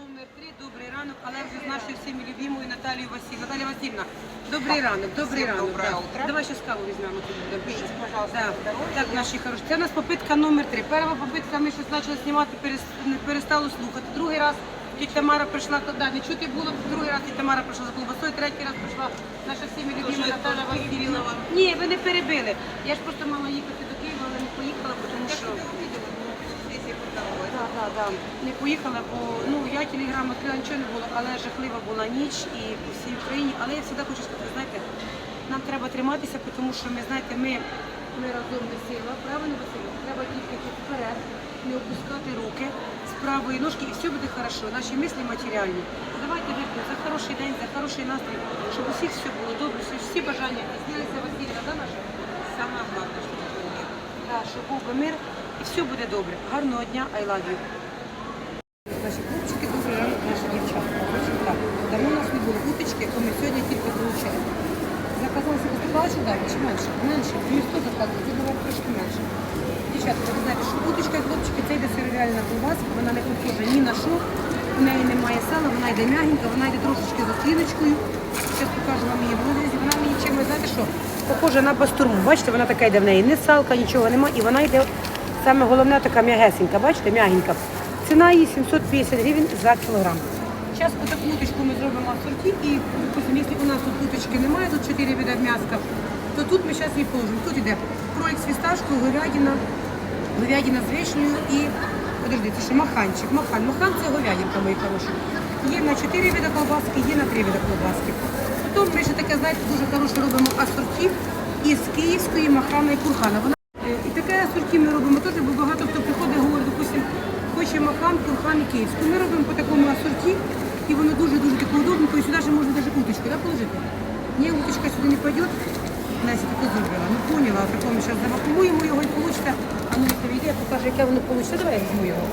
номер 3, добрий ранок, але вже з нашою всіми любимою Наталією Васильівною. Наталія Васильівна, добрий ранок, добрий Всім ранок. доброе да. утро. Давай ще каву візьмемо тут. Пейте, пожалуйста, Да. здоровья. Так, наші хороші. Це у нас попитка номер 3. Перша попитка ми щось почали знімати, перес- не перестало слухати. Другий раз тітя Тамара прийшла туди, не чути було. Другий раз тітя Тамара прийшла за колбасою, третій раз прийшла наша всіми любима Наталя Васильівна. Ні, ви не перебили. Я ж просто мала їхати до Києва, але не поїхала, тому що... Не поїхала, бо ну я телеграм відкрила, нічого не було, але жахлива була ніч і по всій Україні. Але я завжди хочу сказати, знаєте, нам треба триматися, тому що ми знаєте, ми, ми разом не сила, правильно Василь? Треба тільки йти вперед, не опускати руки з правої ножки, і все буде хорошо. Наші мислі матеріальні. Давайте вип'ємо за хороший день, за хороший настрій, щоб усіх все було добре, щоб всі бажання здійснилися Васильна, да, наша? Було. Да, щоб був мир і все буде добре. Гарного дня, I love you. Наші хлопчики дуже ранок, наші Так, давно у нас не було уточки, яку ми сьогодні тільки отримали. Заказали себе стаканчик, да, чи менше? Менше. Ми 100 заказали, це було трошки менше. Дівчатка, ви знаєте, що уточка хлопчики, це йде сировяльна колбаска, вона не похожа ні на що, у неї немає сала, вона йде м'ягенька, вона йде трошечки з оціночкою. Зараз покажу вам її в розрізі. Вона мені чимось, знаєте що, похожа на бастурму. Бачите, вона така йде в неї, не салка, нічого немає, і вона йде, саме головне, така м'ягесенька, бачите, м'ягенька. Ціна її 750 гривень за кілограм. Зараз отаку уточку ми зробимо в сорті і, допустим, якщо у нас тут уточки немає, тут 4 види м'яска, то тут ми зараз її положимо. Тут йде кролик з фісташкою, говядина, говядина з вишнею і, подожди, це що маханчик, махан. Махан це говядинка, мої хороші. Є на 4 види колбаски, є на 3 види колбаски. Потім ми ще таке, знаєте, дуже хороше робимо асорті із київської махана і курхана. Вона Е, І таке асорті ми робимо теж, бо багато хто приходить і говорить, допустим, хоче махан, курхан і київську. Ми робимо по такому асорті, і воно дуже-дуже таке удобно, то сюди ще можна навіть уточку да, положити. Ні, уточка сюди не пойде. Настя таку зробила. Ну поняла, а такому зараз завакуємо його і вийде. А ну це відео, покаже, яке воно вийде. Давай я візьму його.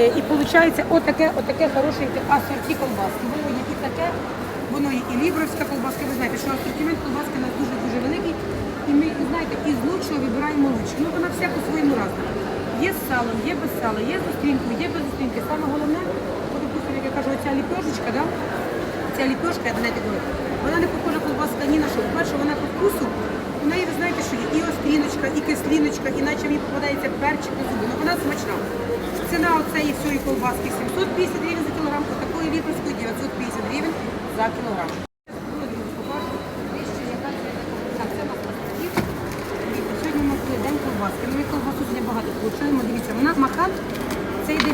Е, І виходить отаке, отаке хорошеньке асорті колбаски. Воно є і таке, воно є і лібровська колбаска. Ви знаєте, що асортимент колбаски у нас дуже-дуже великий. І ми, знаєте, із лучшого вибираємо лучше. Ну вона вся по-своєму разна. Є з салом, є без сала, є з зустрінкою, є без зустрінки. Саме головне, от, як я кажу, оця ліпешечка, да? ця ліпешка, я знаєте, говорю, вона не похожа колбаска ні на що. По-перше, вона по вкусу, у неї, ви знаєте, що є і остріночка, і кисліночка, іначе ній попадається перчик на зуби. Ну вона смачна. Ціна оцеї всієї колбаски 750 гривень за кілограм, а такої ліперської 950 гривень за кілограм. Так, це у нас розподіл. Сьогодні у нас є день колбаски. Ну, Ми колбасу сьогодні багато получаємо. Дивіться, вона махан, це йде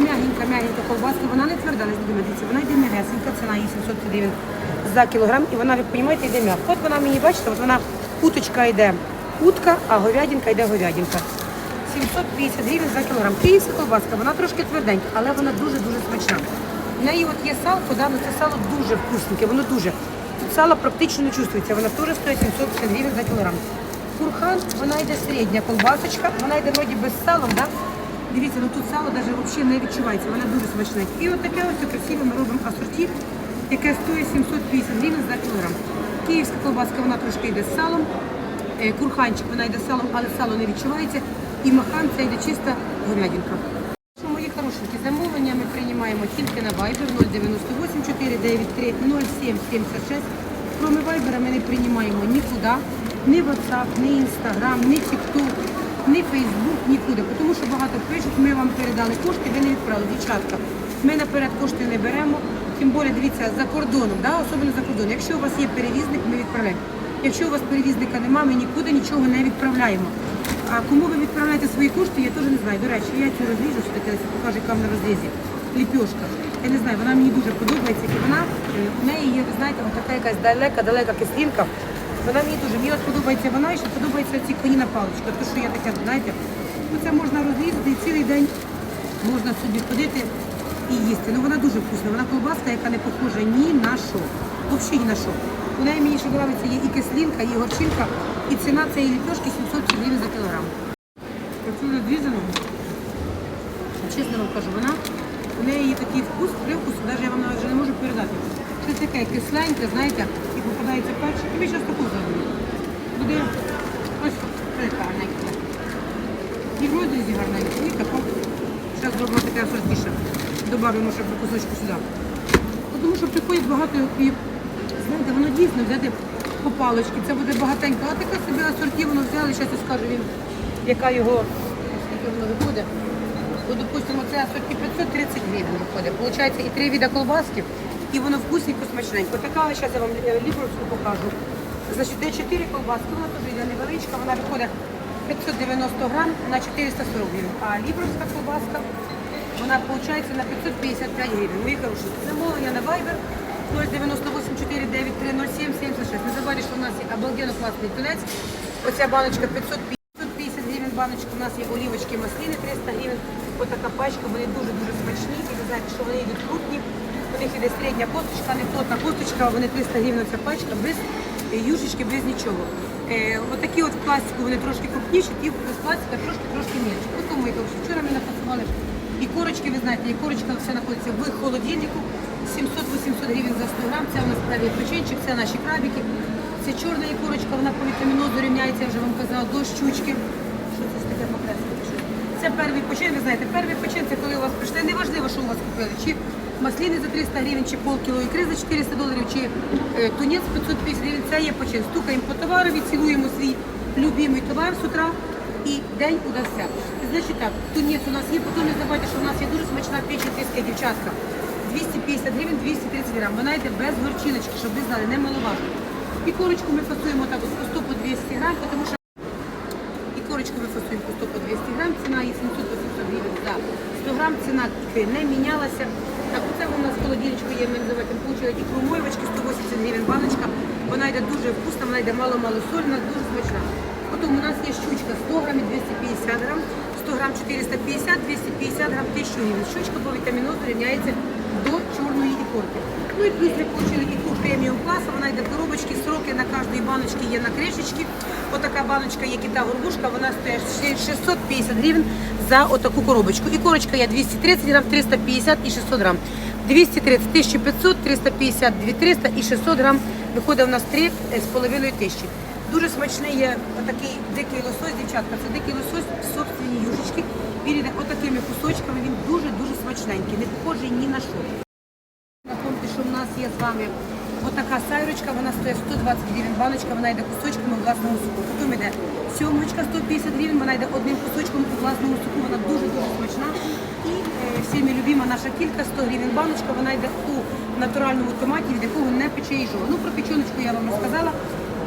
м'ягенька, колбаска, вона не тверда, не дивіться, вона йде м'ягесенька, ціна її 700 гривень за кілограм, і вона, ви розумієте, йде м'яка. От вона мені, бачите, от вона уточка йде утка, а говядинка йде говядинка. 750 гривень за кілограм. Київська колбаска, вона трошки тверденька, але вона дуже-дуже смачна. В неї от є салко, да, ну це сало дуже вкусненьке, воно дуже. Тут сало практично не чувствується, вона теж стоїть 750 гривень за кілограм. Курхан, вона йде середня колбасочка, вона йде вроді без салом, да? Дивіться, ну тут сало навіть взагалі не відчувається, вона дуже смачна. І от таке ось красиве ми робимо асорті, яке стоїть 750 гривень за кілограм. Київська колбаска, вона трошки йде з салом, Е, курханчик, вона йде з салом, але сало не відчувається. І махан це йде чиста говядинка. Мої хорошенькі, замовлення ми приймаємо тільки на Viber 098 493 0776. Кроме Viber ми не приймаємо нікуди, ні WhatsApp, ні Instagram, ні TikTok, ні Facebook, нікуди. Тому що багато пишуть, ми вам передали кошти, ви не відправили. Дівчатка, ми наперед кошти не беремо. Тим більше, дивіться, за кордоном, да, особливо за кордоном. Якщо у вас є перевізник, ми відправляємо. Якщо у вас перевізника немає, ми нікуди нічого не відправляємо. А кому ви відправляєте свої кошти, я теж не знаю. До речі, я цю розріжу, що таке покажу, яка на розрізі. Ліпьошка. Я не знаю, вона мені дуже подобається. І вона, е, у неї є, ви знаєте, така якась далека-далека кислинка. Вона мені дуже, мені от подобається вона і ще подобається ці коніна паличка. Тому що я таке, знаєте, ну це можна розрізати і цілий день можна собі ходити і їсти. Ну вона дуже вкусна. Вона колбаска, яка не похожа ні на що. Взагалі ні на що. У неї мені ще подобається є і кислинка, і горчинка, і ціна цієї ліпешки 700 гривень за кілограм. Оцю розрізану, чесно вам кажу, вона, у неї є такий вкус, привкус, навіть я вам навіть не можу передати. Це таке кисленьке, знаєте, і попадається перчик. І ми зараз таку зробимо. Буде ось така гарненька. І в розрізі гарненька. І тако. Зараз зробимо таке асортіше. Добавимо ще по кусочку сюди. Тому що приходять багато і знаєте, воно дійсно взяти по палочці, це буде багатенько. А таке собі асорті воно взяли, зараз я скажу він, яка його, скільки воно виходить. Допустимо, це асорті 530 гривень виходить. Получається і три віда колбаски, і воно вкусненько, смачненько. Така, зараз я вам е, лібровську покажу. Значить, де 4 колбаски, вона теж йде невеличка, вона виходить 590 грам на 440 гривень. А лібровська колбаска, вона виходить на 555 гривень. Мої хороші, замовлення на Viber 098 493 07 76. Не забувайте, що у нас є обалденно класний тунець. Оця баночка 550 550 гривень баночка. У нас є олівочки маслини 300 гривень. Ось така пачка, вони дуже-дуже смачні. І ви знаєте, що вони йдуть крупні. У них іде середня косточка, не плотна косточка, вони 300 гривень ця пачка, без е, юшечки, без нічого. Е, отакі от в пластику вони трошки крупніші, ті без пластика трошки-трошки менше. Ось тому, як вчора ми напасували і корочки, ви знаєте, і корочка все знаходиться в холодильнику. 700-800 гривень за 100 грам. Це у нас правий печенчик, це наші крабики. Це чорна ікорочка, вона по вітамінозу рівняється, я вже вам казала, до щучки. Що це ж таке покрасне? Це перший почин, ви знаєте, перший почин це коли у вас прийшли. Неважливо, що у вас купили. Чи масліни за 300 гривень, чи полкіло ікри за 400 доларів, чи е, тунець 550 гривень. Це є почин. Стукаємо по товарові, цілуємо свій любимий товар з утра і день удався. Значить так, тунець у нас є, потім не забувайте, що у нас є дуже смачна печень дівчатка. 250 гривень, 230 грам. Вона йде без горчиночки, щоб ви знали, не маловажно. І корочку ми фасуємо так от по 100 по 200 грам, тому що і корочку ми фасуємо по 100 по 200 грам, ціна є 700-800 гривень за 100 грам, ціна не мінялася. Так, оце у нас холодильничку є, ми називаємо, получили ікру мойвочки, 180 гривень баночка. Вона йде дуже вкусна, вона йде мало-мало сольна, дуже смачна. Потім у нас є щучка 100 грамів, 250 грам, 100 грам 450, 250 грам 1000 гривень. Щучка по вітаміну рівняється до чорної ікорки. Ну і плюс ми отримали ікру преміум класу, вона йде в коробочці, сроки на кожній баночці є на кришечці. Отака баночка є кита горбушка, вона стоїть 650 гривень за отаку коробочку. І корочка є 230 грам, 350 і 600 грам. 230, 1500, 350, 2300 і 600 грам. Виходить у нас 3,5 тисячі. Дуже смачний є отакий дикий лосось, дівчатка. Це дикий лосось в собственній юшечки. Він іде отакими кусочками, він дуже-дуже смачненький, не похожий ні на що. Нас є з вами отака сайрочка, вона стоїть 120 гривень баночка, вона йде кусочками у власному суку. Потім йде сьомочка 150 гривень, вона йде одним кусочком у власному суку, вона дуже-дуже смачна. І е, всіми любима наша кілька 100 гривень баночка, вона йде у натуральному томаті, від якого не пече і. Ну, про печеночку я вам розказала.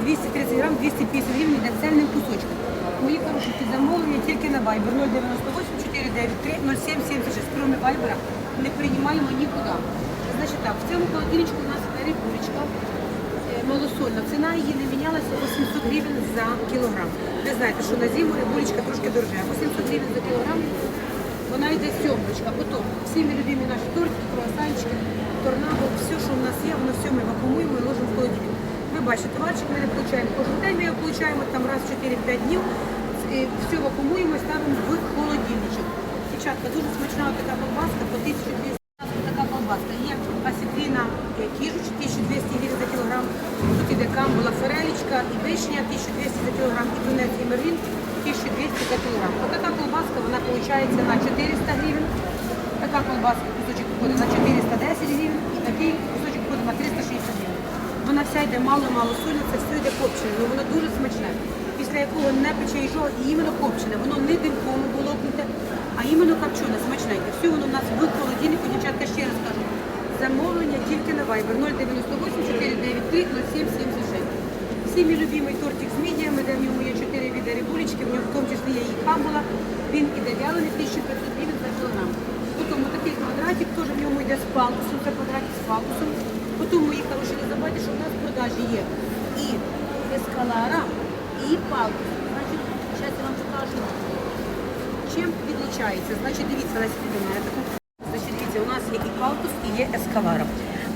230 грам, 250 гривень йде цельним кусочком. Мої хороші під замовлення тільки на Viber 098 493 0776. Кроме Viber не приймаємо нікуди. Значить так, в цьому холодильничку у нас рибулечка е, малосольна. Ціна її не мінялася 800 гривень за кілограм. Ви знаєте, що на зиму рибулечка трошки дорожча. 800 гривень за кілограм. Вона йде сьомочка. Потім всі ми любимі наші тортики, круасанчики, торнадо, все, що в нас є, воно все ми вакуумуємо і ложимо в холодильник. Ви бачите, товарчик ми не получаємо кожен день, ми його получаємо там раз в 4-5 днів. Е, Все вакуумуємо і ставимо в холодильничок. Дівчатка, дуже смачна така колбаска по 1200 така колбаска. Є асітріна е, кіжуч 1200 гривень за кілограм. Тут іде камбула форелечка і вишня 1200 за кілограм, і тунець і мерлін 1200 за кілограм. Ось така колбаска, вона виходить на 400 гривень. Така колбаска кусочок виходить на 410 гривень і такий кусочок виходить на 360 гривень. Вона вся йде мало-мало солі, це все йде копчене, але воно дуже смачне. Після якого не пече і жого, і іменно копчене. Воно не димково волокнуте, а іменно копчене, смачненьке. Все воно в нас в холодильнику, дівчатка ще раз кажу. Замовлення тільки на Viber 098 493 0776. Всі мій любимий тортик з мідіями, де в ньому є 4 види рибулечки, в ньому в тому числі є і камбула. Він іде вялений 1500 гривень за кілограм. Потім такий квадратик, теж в ньому йде з палкусом, це квадратик з палкусом. Потім, мої хороші, не забувайте, що в нас в продажі є і ескалара, і палкус. Значить, зараз я вам покажу, чим відлічається. Значить, дивіться, Леся. Значить, дивіться, у нас є і палтус, і є ескалара.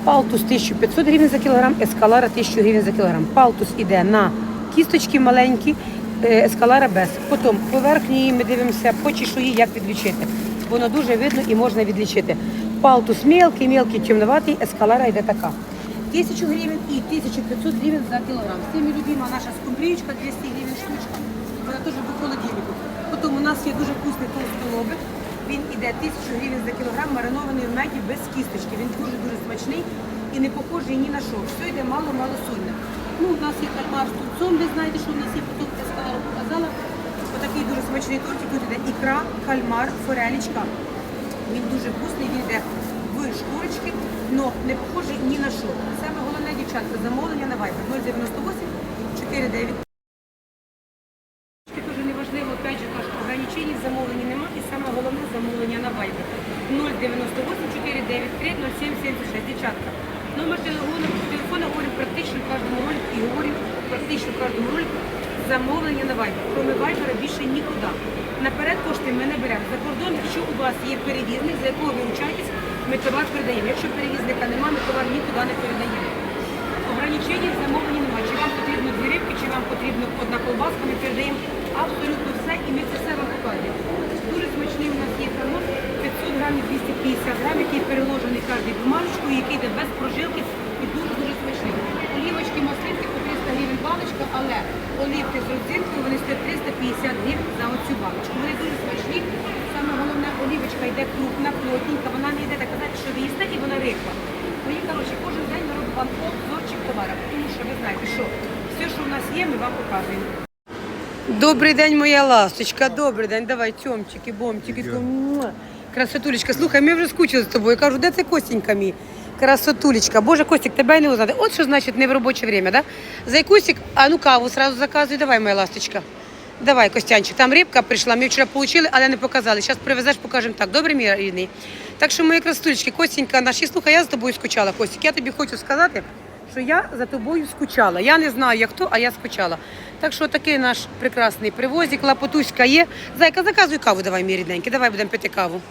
Палтус 1500 гривень за кілограм, ескалара 1000 гривень за кілограм. Палтус іде на кісточки маленькі, е, ескалара без. Потім поверхні ми дивимося по чешуї, як відлічити. Воно дуже видно і можна відлічити. Палтус мелкий, мелкий, темноватий, ескалара йде така. 1000 гривень і 1500 гривень за кілограм. Всіми любима наша скумбрічка, 200 гривень штучка. Вона теж в холодильнику. Потім у нас є дуже вкусний толстолобик. Він іде 1000 гривень за кілограм маринований в меді без кісточки. Він дуже-дуже смачний і не похожий ні на що. Все йде мало-мало сольне. Ну, у нас є з тунцом, ви знаєте, що у нас є потім я сказала, показала. Отакий дуже смачний тортик. Тут іде ікра, кальмар, форелічка. Він дуже вкусний, він йде в шкурочки, але не похожий ні на що. Саме головне, дівчатка, замовлення на Viber 098 49 це дуже неважливо, опять же, кажу, ограничень в замовленні нема, і саме головне замовлення на Viber 098 493 0776. Дівчатка, номер телефону, телефону говорю практично в кожному ролику і говорю практично в кожному ролику замовлення на Viber. Кроме Viber більше нікуди. Наперед кошти ми не беремо. За кордон, якщо у вас є перевізник, за якого ви вручаєтесь, ми товар передаємо. Якщо перевізника немає, ми товар нікуди не передаємо. Ограничень в замовленні немає. Чи вам потрібно дві рибки, чи вам потрібна одна колбаска, ми передаємо абсолютно все і ми це все 50 грам, який переложений кожній бумажечкою, який йде без прожилки і дуже-дуже смачний. Олівочки, маслинки по 300 гривень баночка, але олівки з родзинкою вони стоять 350 гривень за оцю баночку. Вони дуже смачні. Саме головне, олівочка йде крупна, плотненька, вона не йде така, що ви їсте і вона рихла. Мої, коротше, кожен день ми робимо вам обзорчик товарів, тому що ви знаєте, що все, що в нас є, ми вам показуємо. Добрий день, моя ласточка, добрий день. Давай, тьомчики, бомчики. Муа. Красотулечка, слухай, ми вже скучили з тобою. Кажу, де це Костенька мій? Красотулечка. Боже, Костик, тебе не узнати. От що значить не в робоче время, да? Зайкусик, а ну каву сразу заказуй. Давай, моя ласточка. Давай, Костянчик, там рибка прийшла, ми вчора отримали, але не показали. Зараз привезеш, покажемо так. Добре, мій рідний? Так що, мої красотулечки, Костенька наш, і слухай, я за тобою скучала, Костик. Я тобі хочу сказати, що я за тобою скучала. Я не знаю, як хто, а я скучала. Так що такий наш прекрасний привозик, лапотуська є. Зайка, заказуй каву, давай, мій рідненький, давай будемо пити каву.